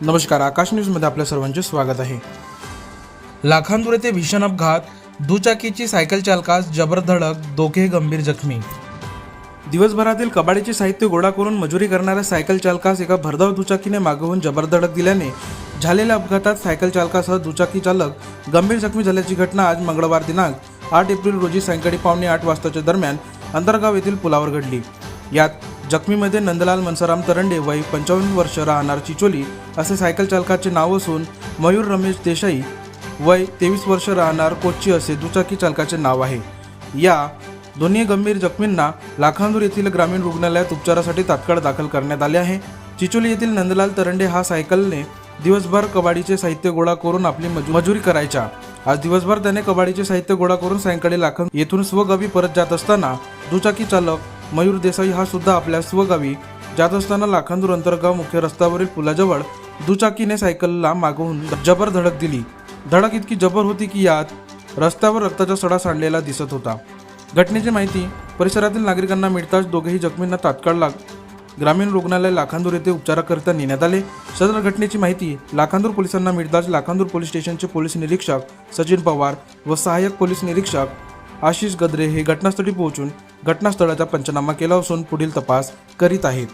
नमस्कार आकाश न्यूजमध्ये आपल्या सर्वांचे स्वागत आहे. लाखांदूर येथे भीषण अपघात दुचाकीची सायकल चालकास जबर धडक दोघे गंभीर जखमी. दिवसभरातील कबाडीचे साहित्य गोळा करून मजुरी करणाऱ्या सायकल चालकास एका भरधाव दुचाकीने मागवून जबर धडक दिल्याने झालेल्या अपघातात सायकल चालकासह दुचाकी चालक गंभीर जखमी झाल्याची घटना आज मंगळवार दिनांक आठ एप्रिल रोजी सायंकाळी पावणे आठ वाजताच्या दरम्यान अंतरगाव येथील पुलावर घडली. यात जखमीमध्ये नंदलाल मनसाराम तरंडे वय पंचावन्न वर्ष राहणार चिचोली असे सायकल चालकाचे नाव असून मयूर रमेश देसाई वय तेवीस वर्ष राहणार कोच्ची असे दुचाकी चालकाचे नाव आहे. या दोन्ही गंभीर जखमींना लाखांदूर येथील ग्रामीण रुग्णालयात उपचारासाठी तात्काळ दाखल करण्यात आले आहे. चिचोली येथील नंदलाल तरंडे हा सायकलने दिवसभर कबाडीचे साहित्य गोळा करून आपली मजुरी करायच्या आज दिवसभर त्याने कबाडीचे साहित्य गोळा करून सायंकाळी लाखन येथून स्वगावी परत जात असताना दुचाकी चालक मयूर देसाई हा सुद्धा आपल्या स्वगावी जात असताना लाखांदूर अंतर्गाव मुख्य रस्त्यावरील पुलाजवळ दुचाकीने सायकलला मागवून जबर धडक दिली. धडक इतकी जबर होती की यात रस्त्यावर रक्ताचा सडा सांडलेला दिसत होता. घटनेची माहिती परिसरातील नागरिकांना मिळताच दोघेही जखमींना तात्काळ लाग ग्रामीण रुग्णालय लाखांदूर येथे उपचाराकरिता नेण्यात आले. सदर घटनेची माहिती लाखांदूर पोलिसांना मिळताच लाखांदूर पोलीस स्टेशनचे पोलीस निरीक्षक सचिन पवार व सहाय्यक पोलीस निरीक्षक आशिष गद्रे हे घटनास्थळी पोहोचून घटनास्थळाचा पंचनामा केला असून पुढील तपास करीत आहेत.